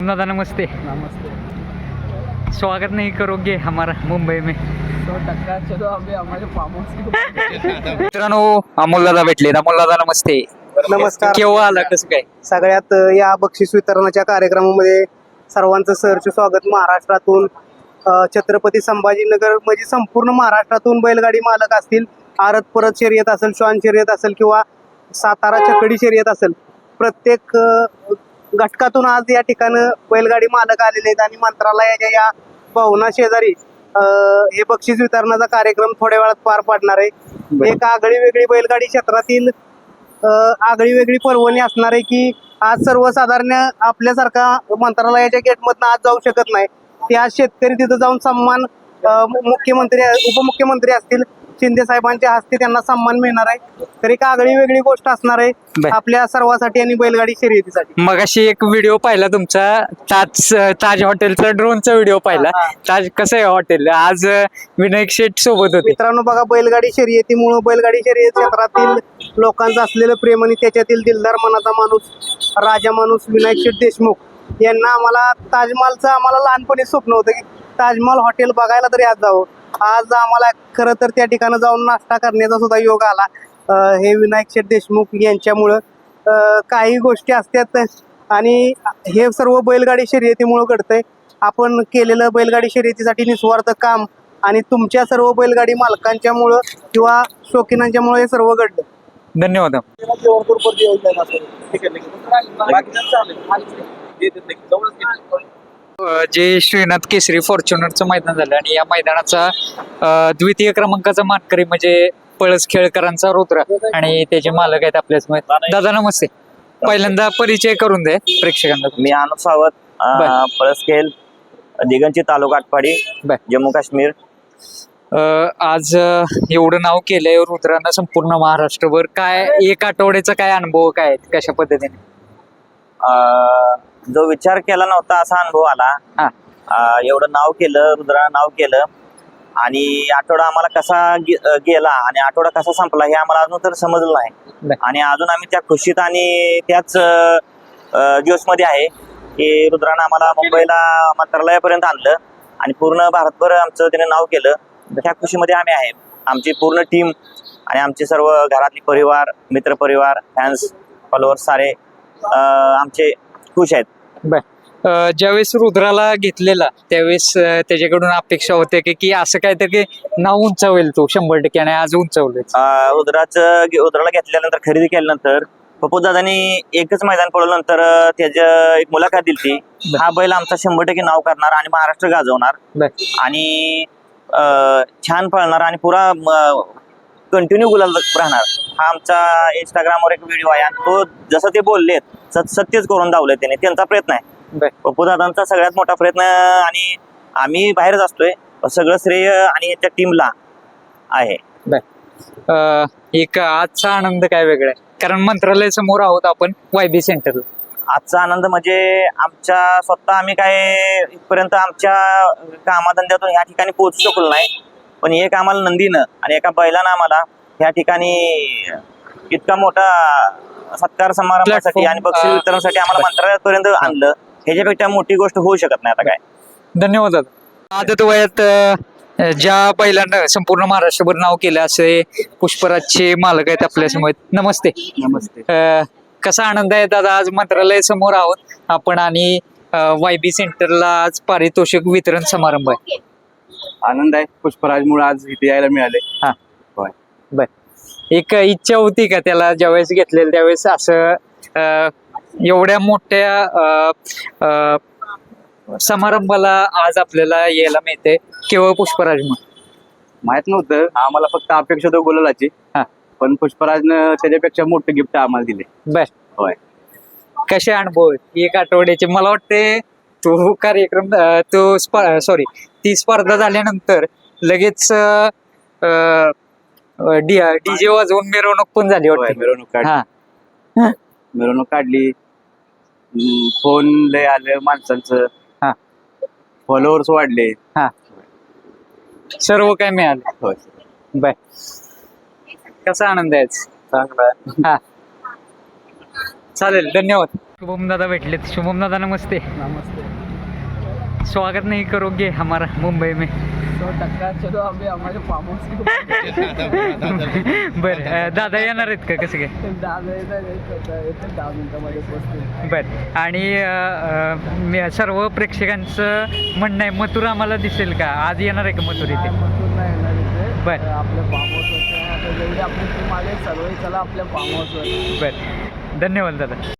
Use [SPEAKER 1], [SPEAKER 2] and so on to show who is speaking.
[SPEAKER 1] दादा नमस्ते.
[SPEAKER 2] नमस्ते.
[SPEAKER 1] स्वागत नहीं करोगे हमारा मुंबई में. मित्रांनो अमोल दादा भेटले. अमोल दादा नमस्ते.
[SPEAKER 3] नमस्कार.
[SPEAKER 1] केव्हा आला कसं काय?
[SPEAKER 3] सगळ्यात या बक्षीस वितरणाच्या कार्यक्रमामध्ये सर्वांचं सहर्ष स्वागत महाराष्ट्रातून अ, छत्रपती संभाजीनगर म्हणजे संपूर्ण महाराष्ट्रातून बैलगाडी मालक असतील आरत परत शर्यत असेल श्वान शर्यत असेल किंवा सातारा छकडी शर्यत असेल प्रत्येक अ, घटकातून आज या ठिकाणं बैलगाडी मालक आलेले आहेत आणि मंत्रालयाच्या या भवना शेजारी हे बक्षीस वितरणाचा कार्यक्रम थोड्या वेळात पार पाडणार आहे. एक आगळी वेगळी बैलगाडी क्षेत्रातील आगळी वेगळी पर्वणी असणार आहे की आज सर्वसाधारण आपल्यासारखा मंत्रालयाच्या गेटमधनं आज जाऊ शकत नाही. ते आज शेतकरी तिथं जाऊन सन्मान मुख्यमंत्री उपमुख्यमंत्री असतील शिंदे साहेबांच्या हस्ते त्यांना सन्मान मिळणार आहे. तर एक आगळी वेगळी गोष्ट असणार आहे
[SPEAKER 1] बर.
[SPEAKER 3] आपल्या सर्वांसाठी आणि बैलगाडी शर्यतीसाठी.
[SPEAKER 1] मगाशी एक व्हिडिओ पाहिला तुमचा ताज ताज हॉटेलचा ड्रोनचा व्हिडिओ पाहिला.
[SPEAKER 3] हा, हा.
[SPEAKER 1] ताज कसं आहे हॉटेल? आज अं, विनायक शेठ सोबत होते.
[SPEAKER 3] मित्रांनो बघा बैलगाडी शर्यतीमुळं बैलगाडी शर्यत क्षेत्रातील लोकांचं असलेलं प्रेम आणि त्याच्यातील दिलदार मनाचा माणूस राजा माणूस विनायक शेठ देशमुख यांना आम्हाला ताजमहालचं आम्हाला लहानपणी स्वप्न होतं की ताजमहाल हॉटेल बघायला तरी आज जावं. आज आम्हाला खरं तर त्या ठिकाणी जाऊन नाश्ता करण्याचा सुद्धा योग आला. हे विनायक शेठ देशमुख यांच्यामुळं काही गोष्टी असतात आणि हे सर्व बैलगाडी शर्यतीमुळं घडतंय. आपण केलेलं बैलगाडी शर्यतीसाठी निस्वार्थ काम आणि तुमच्या सर्व बैलगाडी मालकांच्यामुळं किंवा शौकीनांच्यामुळे हे सर्व घडलं.
[SPEAKER 1] धन्यवाद. अं, जे श्रीनाथ केसरी फॉर्च्युनरचं मैदान झालं आणि या मैदानाचा द्वितीय क्रमांकाचा मानकरी म्हणजे पळस खेळकरांचा रुद्र आणि त्याचे मालक आहेत आपल्याच दादा नमस्ते पहिल्यांदा परिचय करून दे प्रेक्षकांना
[SPEAKER 4] मी अनुप सावत
[SPEAKER 1] बर.
[SPEAKER 4] पळसखेल दिगंची तालुका आटपाडी. जम्मू काश्मीर
[SPEAKER 1] आज एवढं नाव केलंय रुद्रानं संपूर्ण महाराष्ट्रभर काय एक आठवड्याचा काय अनुभव काय? कशा पद्धतीने
[SPEAKER 4] जो विचार केला नव्हता असा अनुभव आला.
[SPEAKER 1] हा.
[SPEAKER 4] अं, एवढं नाव केलं रुद्रानं नाव केलं. आणि आठवडा आम्हाला कसा गे- अं, गेला आणि आठवडा कसा संपला हे आम्हाला अजून तर समजलं
[SPEAKER 1] बर.
[SPEAKER 4] नाही आणि अजून आम्ही त्या खुशीत आणि त्याच जोशमध्ये आहे की रुद्रानं आम्हाला मुंबईला मंत्रालयापर्यंत आणलं आणि पूर्ण भारतभर आमचं त्याने नाव केलं. त्या खुशीमध्ये आम्ही आहे. आमची पूर्ण टीम आणि आमचे सर्व घरातली परिवार मित्र परिवार फॅन्स फॉलोअर्स सारे अं, आमचे खुश आहेत.
[SPEAKER 1] बर. ज्यावेळेस रुद्राला घेतलेला त्यावेळेस त्याच्याकडून अपेक्षा होते की की असं काहीतरी की नाव उंचावेल तो शंभर टक्के आणि आज उंचावलं
[SPEAKER 4] रुद्राचं रुद्राला घेतल्यानंतर खरेदी केल्यानंतर पप्पू दादानी एकच मैदान पडल्यानंतर अं, त्याचं एक मुलाखत दिली हा बैल आमचा शंभर टक्के नाव करणार आणि महाराष्ट्र गाजवणार. आणि छान पळणार आणि पुरा कंटिन्यू गुलाल राहणार. हा आमचा इंस्टाग्रामवर एक व्हिडिओ आहे. आणि तो जसं ते बोललेत सत- सत्यच करून दावले त्याने. त्यांचा प्रयत्न आहे. पप्पू दादांचा सगळ्यात मोठा प्रयत्न आणि आम्ही बाहेरच असतोय. सगळं श्रेय आणि त्या टीमला आहे.
[SPEAKER 1] एक आजचा आनंद काय वेगळा आहे? कारण मंत्रालय समोर आहोत आपण वायबी सेंटरला
[SPEAKER 4] आजचा आनंद म्हणजे आमच्या स्वतः आम्ही काय इथपर्यंत आमच्या कामाधंद्यातून ह्या ठिकाणी पोहोचू शकलो नाही. पण एक आम्हाला नंदीनं आणि एका बैलानं आम्हाला ह्या ठिकाणी इतका मोठा सत्कार समारंभासाठी आणि बक्षीस
[SPEAKER 1] अं,
[SPEAKER 4] वितरणासाठी आम्हाला मंत्रालयापर्यंत आणलं. ह्याच्यापेक्षा मोठी गोष्ट होऊ शकत नाही आता काय.
[SPEAKER 1] धन्यवाद आदत वयात ज्या बैलांना संपूर्ण महाराष्ट्रभर नाव केलं असे पुष्पराजचे मालक आहेत आपल्यासमोर नमस्ते.
[SPEAKER 2] नमस्ते.
[SPEAKER 1] अं, कसा आनंद आहे दादा? आज मंत्रालय समोर आहोत आपण आणि वाय बी सेंटरला आज पारितोषिक वितरण समारंभ आहे.
[SPEAKER 2] आनंद आहे. पुष्पराजमुळे आज इथे यायला मिळाले.
[SPEAKER 1] हा. बर. एक इच्छा होती का त्याला ज्यावेळेस घेतलेलं त्यावेळेस असं एवढ्या मोठ्या समारंभाला आज आपल्याला यायला मिळते केवळ पुष्पराज म्हणून?
[SPEAKER 2] माहीत नव्हतं. आम्हाला फक्त अपेक्षा होतं गुलालाची.
[SPEAKER 1] हा.
[SPEAKER 2] पण पुष्पराजनं त्याच्यापेक्षा मोठं गिफ्ट आम्हाला दिले.
[SPEAKER 1] बर.
[SPEAKER 2] होय.
[SPEAKER 1] कसे अनुभव? आहेत? एक आठवड्याचे. मला वाटते तो कार्यक्रम अं, तो सॉरी ती स्पर्धा झाल्यानंतर लगेच डीजे वाजवून मिरवणूक पण झाली
[SPEAKER 2] होय,
[SPEAKER 1] वाटते.
[SPEAKER 2] मिरवणूक काढली.
[SPEAKER 1] हा.
[SPEAKER 2] मिरवणूक काढली. हम्म, फोन लय आलं माणसांचं.
[SPEAKER 1] हा.
[SPEAKER 2] फॉलोअर्स वाढले.
[SPEAKER 1] हा. सर्व काय मिळालं.
[SPEAKER 2] होय.
[SPEAKER 1] बर कसा आनंद आहे?
[SPEAKER 2] चांगला.
[SPEAKER 1] हा. चालेल धन्यवाद. शुभम दादा भेटलेत. शुभम दादा नमस्ते.
[SPEAKER 5] नमस्ते.
[SPEAKER 1] स्वागत नहीं करोगे हमारा मुंबई में। बरं दादा येणार आहेत का? कसं काय? बर आणि अं, अं, मी- सर्व प्रेक्षकांचं म्हणणं आहे मथुर आम्हाला दिसेल का? आज येणार आहे का मथुर इथे? बर.
[SPEAKER 5] आपल्या फार्म आले सर्व चला आपल्या फार्म हाऊसवर.
[SPEAKER 1] बर. धन्यवाद दादा.